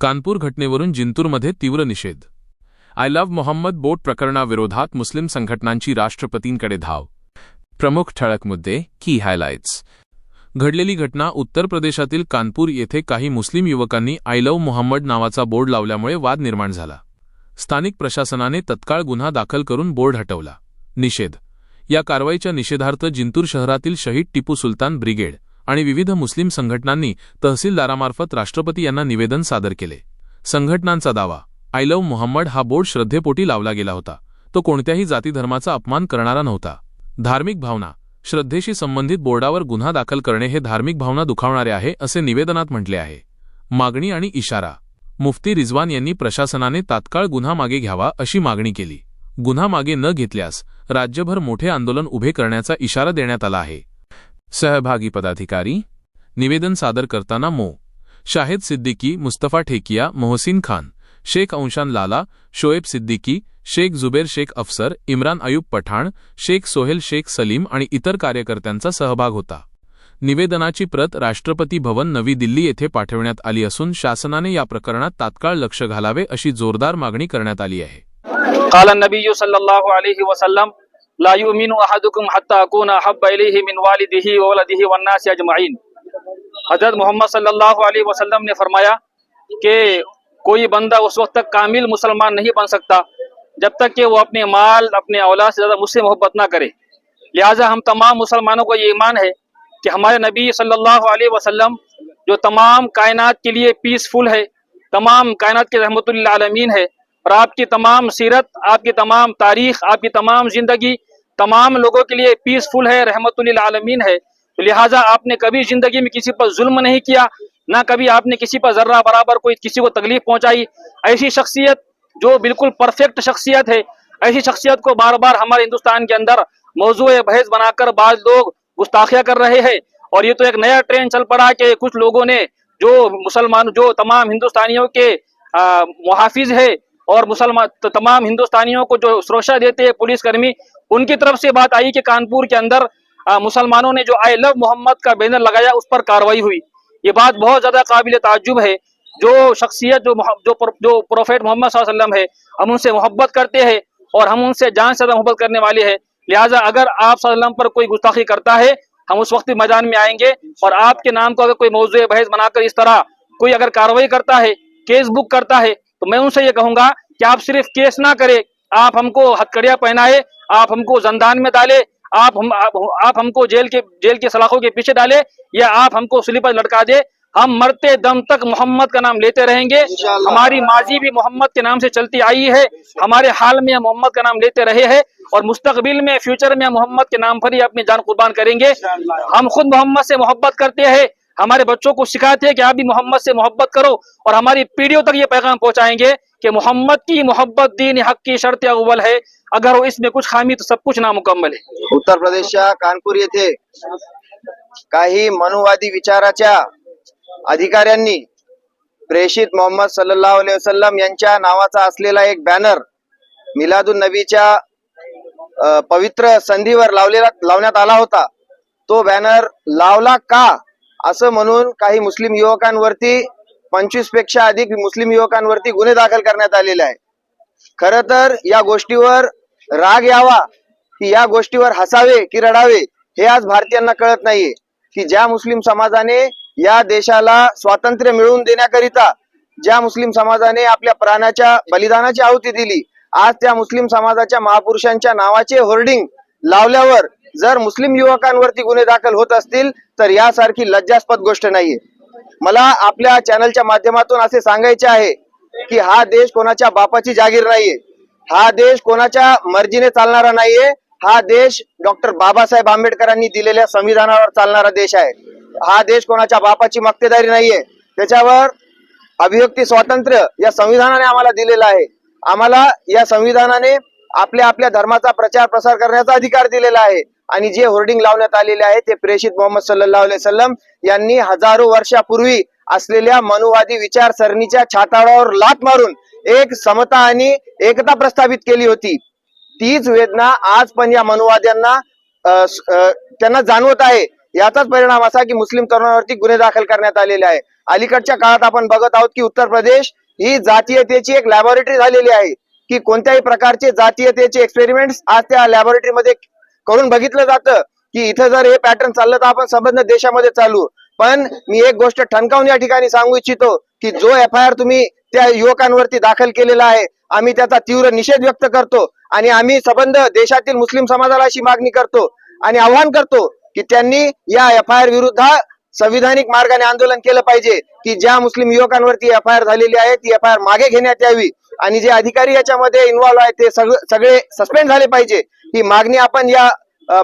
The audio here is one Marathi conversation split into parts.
कानपूर घटनेवरून जिंतूरमध्ये तीव्र निषेध. आय लव्ह मोहम्मद बोट प्रकरणाविरोधात मुस्लिम संघटनांची राष्ट्रपतींकडे धाव. प्रमुख ठळक मुद्दे की हायलाइट्स घडलेली घटना उत्तर प्रदेशातील कानपूर येथे काही मुस्लिम युवकांनी आय लव्ह मोहम्मद नावाचा बोर्ड लावल्यामुळे वाद निर्माण झाला. स्थानिक प्रशासनाने तत्काळ गुन्हा दाखल करून बोर्ड हटवला. निषेध. या कारवाईच्या निषेधार्थ जिंतूर शहरातील शहीद टिपू सुलतान ब्रिगेड आणि विविध मुस्लिम संघटनांनी तहसीलदारामार्फत राष्ट्रपती यांना निवेदन सादर केले. संघटनांचा दावा आय लव्ह मोहम्मद हा बोर्ड श्रद्धेपोटी लावला गेला होता. तो कोणत्याही जातीधर्माचा अपमान करणारा नव्हता. धार्मिक भावना श्रद्धेशी संबंधित बोर्डावर गुन्हा दाखल करणे हे धार्मिक भावना दुखावणारे आहे असे निवेदनात म्हटले आहे. मागणी आणि इशारा. मुफ्ती रिझवान यांनी प्रशासनाने तात्काळ गुन्हा मागे घ्यावा अशी मागणी केली. गुन्हा मागे न घेतल्यास राज्यभर मोठे आंदोलन उभे करण्याचा इशारा देण्यात आला आहे. सहभागी पदाधिकारी निवेदन सादर करताना मो. शाहिद सिद्दीकी मुस्तफा ठेकिया मोहसिन खान शेख अंशान लाला शोएब सिद्दीकी शेख जुबेर शेख अफसर इम्रान अयूब पठाण शेख सोहेल शेख सलीम आणि इतर कार्यकर्त्यांचा सहभाग होता. निवेदनाची प्रत राष्ट्रपती भवन नवी दिल्ली येथे पाठवण्यात आली असून शासनाने या प्रकरणात तात्काळ लक्ष घालावे अशी जोरदार मागणी करण्यात आली आहे. हज़रत मोहम्मद सल्लाम ने फरमाया कि कोई बंदा उस वक्त तक कामिल मुसलमान नहीं बन सकता जब तक कि वो अपने माल अपने औलाद से ज़्यादा मुझसे मोहब्बत ना करे लिहाजा हम तमाम मुसलमानों को ये ईमान है कि हमारे नबी सल्लल्लाहु अलैहि वसल्लम जो तमाम कायनात के लिए पीसफुल है तमाम कायनात के रहमतुल्लामीन है और आपकी तमाम सीरत, आपकी तमाम तारीख, आपकी तमाम ज़िंदगी तमाम लोगों के लिए पीसफुल है, रहमतुल्लिल आलमीन है। तो लिहाजा आपने कभी ज़िंदगी में किसी पर जुल्म नहीं किया, ना कभी आपने किसी पर जर्रा बराबर कोई किसी को तकलीफ़ पहुंचाई। ऐसी शख्सियत जो बिल्कुल परफेक्ट शख्सियत है, ऐसी शख्सियत को बार बार हमारे हिंदुस्तान के अंदर मौजू बहस बनाकर बाद लोग गुस्ताखिया कर रहे हैं। और ये तो एक नया ट्रेंड चल पड़ा कि कुछ लोगों ने जो मुसलमान, जो तमाम हिंदुस्तानियों के मुहाफिज है और मुसलमान तो तमाम हिंदुस्तानियों को जो सुरक्षा देते हैं पुलिसकर्मी, उनकी तरफ़ से बात आई कि कानपुर के अंदर मुसलमानों ने जो आई लव मोहम्मद का बैनर लगाया, उस पर कार्रवाई हुई। ये बात बहुत ज़्यादा काबिल ताजुब है। जो शख्सियत, जो जो प्रो- जो प्रोफेट मोहम्मद वसल्लम है, हम उनसे मोहब्बत करते हैं और हम उनसे जान से मोहब्बत करने वाले हैं। लिहाजा अगर आप वसल्लम पर कोई गुस्ताखी करता है, हम उस वक्त मैदान में आएँगे और आपके नाम को अगर कोई मौजूद बहस बनाकर इस तरह कोई अगर कार्रवाई करता है, केस बुक करता है तो मैं उनसे ये कहूँगा कि आप सिर्फ़ केस ना करें आप हमको हथकड़ियाँ पहनाए आप हमको जंदान में डाले आप हम आप, आप हमको जेल के जेल की सलाखों के पीछे डाले या आप हमको सूली पर लटका दे हम मरते दम तक मोहम्मद का नाम लेते रहेंगे। हमारी माजी भी मोहम्मद के नाम से चलती आई है हमारे हाल में हम मोहम्मद का नाम लेते रहे हैं और मुस्तकबिल में फ्यूचर में हम मोहम्मद के नाम पर ही अपनी जान कुर्बान करेंगे। हम खुद मोहम्मद से मोहब्बत करते हैं हमारे बच्चों को सिखाते हैं कि आप भी मोहम्मद से मोहब्बत करो और हमारी पीढ़ियों तक ये पैगाम पहुंचाएंगे कि मोहम्मद की मोहब्बत दीन हक की शर्त अव्वल है। अगर वो इसमें कुछ खामी तो सब कुछ नामुकम्मल है। उत्तर प्रदेशच्या कानपूर येथे काही मनुवादी विचाराच्या अधिकाऱ्यांनी प्रेषित मोहम्मद सल्लल्लाहु अलैहि वसल्लम यांच्या नावाचा असलेला एक बॅनर मिलादुन नबीच्या पवित्र संधीवर लावलेला लावण्यात आला होता. तो बॅनर लावला का? असं म्हणून काही मुस्लिम युवकांवरती पंचवीसपेक्षा अधिक मुस्लिम युवकांवरती गुन्हे दाखल करण्यात आलेले आहे खर तर या गोष्टीवर राग यावा की या गोष्टीवर हसावे की रडावे हे आज भारतीयांना कळत नाहीये. की ज्या मुस्लिम समाजाने या देशाला स्वातंत्र्य मिळवून देण्याकरिता ज्या मुस्लिम समाजाने आपल्या प्राणाच्या बलिदानाची आहुती दिली आज त्या मुस्लिम समाजाच्या महापुरुषांच्या नावाचे होर्डिंग लावल्यावर जर मुस्लिम युवकांवरती गुन्हे दाखल होत असतील तर यासारखी लज्जास्पद गोष्ट नाहीये. मला आपल्या चॅनलच्या माध्यमातून असे सांगायचे आहे की हा देश कोणाच्या बापाची जागीर नाहीये. हा देश कोणाच्या मर्जीने चालणारा नाहीये. हा देश डॉक्टर बाबासाहेब आंबेडकरांनी दिलेल्या संविधानावर चालणारा देश आहे. हा देश कोणाच्या बापाची मक्तेदारी नाहीये. त्याच्यावर अभिव्यक्ती स्वातंत्र्य या संविधानाने आम्हाला दिलेलं आहे. आम्हाला या संविधानाने आपल्या आपल्या धर्माचा प्रचार प्रसार करण्याचा अधिकार दिलेला आहे. आणि जे होर्डिंग लावण्यात आलेले आहे ते प्रेषित मोहम्मद सल्लाह सल्लम यांनी हजारो वर्षापूर्वी असलेल्या मनुवादी विचारसरणीच्या छाताळावर लात मारून एक समता आणि एकता प्रस्थापित केली होती. तीच वेदना आज पण या मनुवाद्यांना त्यांना जाणवत आहे. याचाच परिणाम असा की मुस्लिम तरुणावरती गुन्हे दाखल करण्यात आलेले आहे. अलीकडच्या काळात आपण बघत आहोत की उत्तर प्रदेश ही जातीयतेची एक लॅबोरेटरी झालेली आहे. की कोणत्याही प्रकारचे जातीयतेचे एक्सपेरिमेंट आज त्या लॅबोरेटरीमध्ये करून बघितलं जातं की इथं जर हे पॅटर्न चाललं तर आपण संबंध देशामध्ये चालू. पण मी एक गोष्ट ठणकावून या ठिकाणी सांगू इच्छितो की जो एफ आय आर तुम्ही त्या युवकांवरती दाखल केलेला आहे आम्ही त्याचा तीव्र निषेध व्यक्त करतो आणि आम्ही संबंध देशातील मुस्लिम समाजाला अशी मागणी करतो आणि आव्हान करतो की त्यांनी या एफ आय आर विरुद्ध संविधानिक मार्गाने आंदोलन केलं पाहिजे की ज्या मुस्लिम युवकांवरती एफ आय आर झालेली आहे ती एफ आय आर मागे घेण्यात यावी. आणि जे अधिकारी याच्यामध्ये इन्व्हॉल्व्ह आहेत ते सगळे सगळे सस्पेंड झाले पाहिजे. ही मागणी आपण या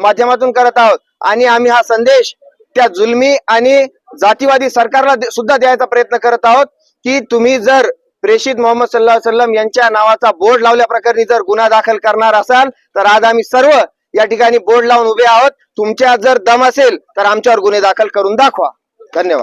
माध्यमातून करत आहोत. आणि आम्ही हा संदेश त्या जुलमी आणि जातीवादी सरकारला सुद्धा द्यायचा प्रयत्न करत आहोत की तुम्ही जर प्रेषित मोहम्मद सल्ला सल्लम यांच्या नावाचा बोर्ड लावल्या प्रकरणी जर गुन्हा दाखल करणार असाल तर आज आम्ही सर्व या ठिकाणी बोर्ड लावून उभे आहोत. तुमच्या जर दम असेल तर आमच्यावर गुन्हे दाखल करून दाखवा. धन्यवाद.